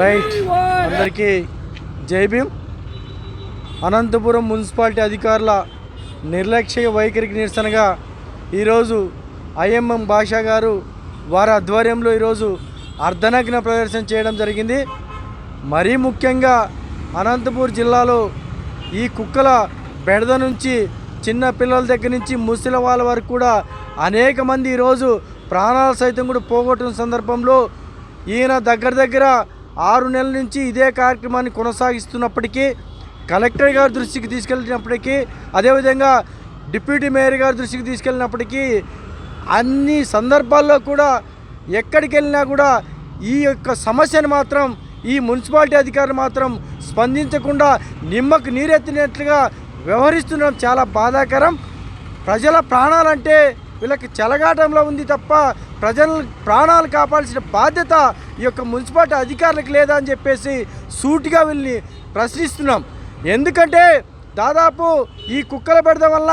Right. అందరికీ జై Bhim. Anantapuram municipality అధికారుల నిర్లక్ష్య వైఖరికి నిరసనగా ఈరోజు ఐఎంఎం భాషా గారు వారి ఆధ్వర్యంలో ఈరోజు అర్ధనగ్న ప్రదర్శన చేయడం జరిగింది. మరీ ముఖ్యంగా అనంతపూర్ జిల్లాలో ఈ కుక్కల బెడద నుంచి చిన్న పిల్లల దగ్గర నుంచి ముసలి వాళ్ళ వరకు కూడా అనేక మంది ఈరోజు ప్రాణాలు సైతం కూడా పోగొట్టిన సందర్భంలో ఈయన దగ్గర దగ్గర ఆరు నెలల నుంచి ఇదే కార్యక్రమాన్ని కొనసాగిస్తున్నప్పటికీ కలెక్టర్ గారి దృష్టికి తీసుకెళ్ళినప్పటికీ అదేవిధంగా డిప్యూటీ మేయర్ గారి దృష్టికి తీసుకెళ్ళినప్పటికీ అన్ని సందర్భాల్లో కూడా ఎక్కడికి వెళ్ళినా కూడా ఈ యొక్క సమస్యను మాత్రం ఈ మున్సిపాలిటీ అధికారులు మాత్రం స్పందించకుండా నిమ్మకు నీరెత్తినట్లుగా వ్యవహరిస్తుండడం చాలా బాధాకరం. ప్రజల ప్రాణాలంటే వీళ్ళకి చెలగాటంలో ఉంది తప్ప ప్రజల ప్రాణాలు కాపాడాల్సిన బాధ్యత ఈ యొక్క మున్సిపాలిటీ అధికారులకు లేదా అని చెప్పేసి సూటిగా వీళ్ళని ప్రశ్నిస్తున్నాం. ఎందుకంటే దాదాపు ఈ కుక్కల పెడడం వల్ల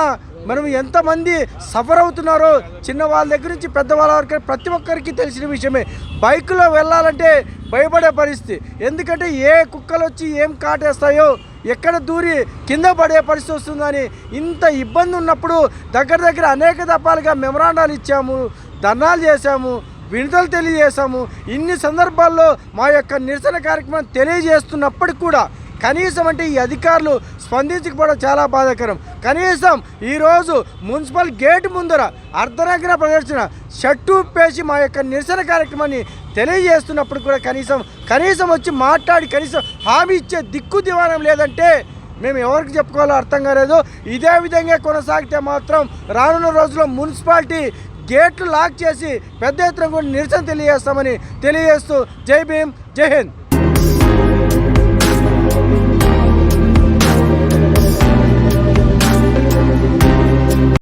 మనం ఎంతమంది సఫర్ అవుతున్నారో చిన్న వాళ్ళ దగ్గర నుంచి పెద్దవాళ్ళ వరకు ప్రతి ఒక్కరికి తెలిసిన విషయమే. బైకులో వెళ్ళాలంటే భయపడే పరిస్థితి. ఎందుకంటే ఏ కుక్కలు వచ్చి ఏం కాటేస్తాయో ఎక్కడ దూరి కింద పడే పరిస్థితి వస్తుందని ఇంత ఇబ్బంది ఉన్నప్పుడు దగ్గర దగ్గర అనేక దఫాలుగా మెమరాండాలు ఇచ్చాము. ధర్నాలు చేశాము విడుదల తెలియజేశాము. ఇన్ని సందర్భాల్లో మా యొక్క నిరసన కార్యక్రమం తెలియజేస్తున్నప్పటికి కూడా కనీసం అంటే ఈ అధికారులు స్పందించకపోవడం చాలా బాధాకరం. కనీసం ఈరోజు మున్సిపల్ గేట్ ముందర అర్ధనగ్న ప్రదర్శన షట్టు ఉప్పేసి మా యొక్క నిరసన కార్యక్రమాన్ని తెలియజేస్తున్నప్పుడు కూడా కనీసం కనీసం వచ్చి మాట్లాడి కనీసం హామీ ఇచ్చే దిక్కు దివానం లేదంటే మేము ఎవరికి చెప్పుకోవాలో అర్థం కాలేదు. ఇదే విధంగా కొనసాగితే మాత్రం రానున్న రోజుల్లో మున్సిపాలిటీ గేట్లు లాక్ చేసి పెద్ద ఎత్తున కూడా నిరసన తెలియజేస్తామని తెలియజేస్తూ జై భీమ్ జై హింద్.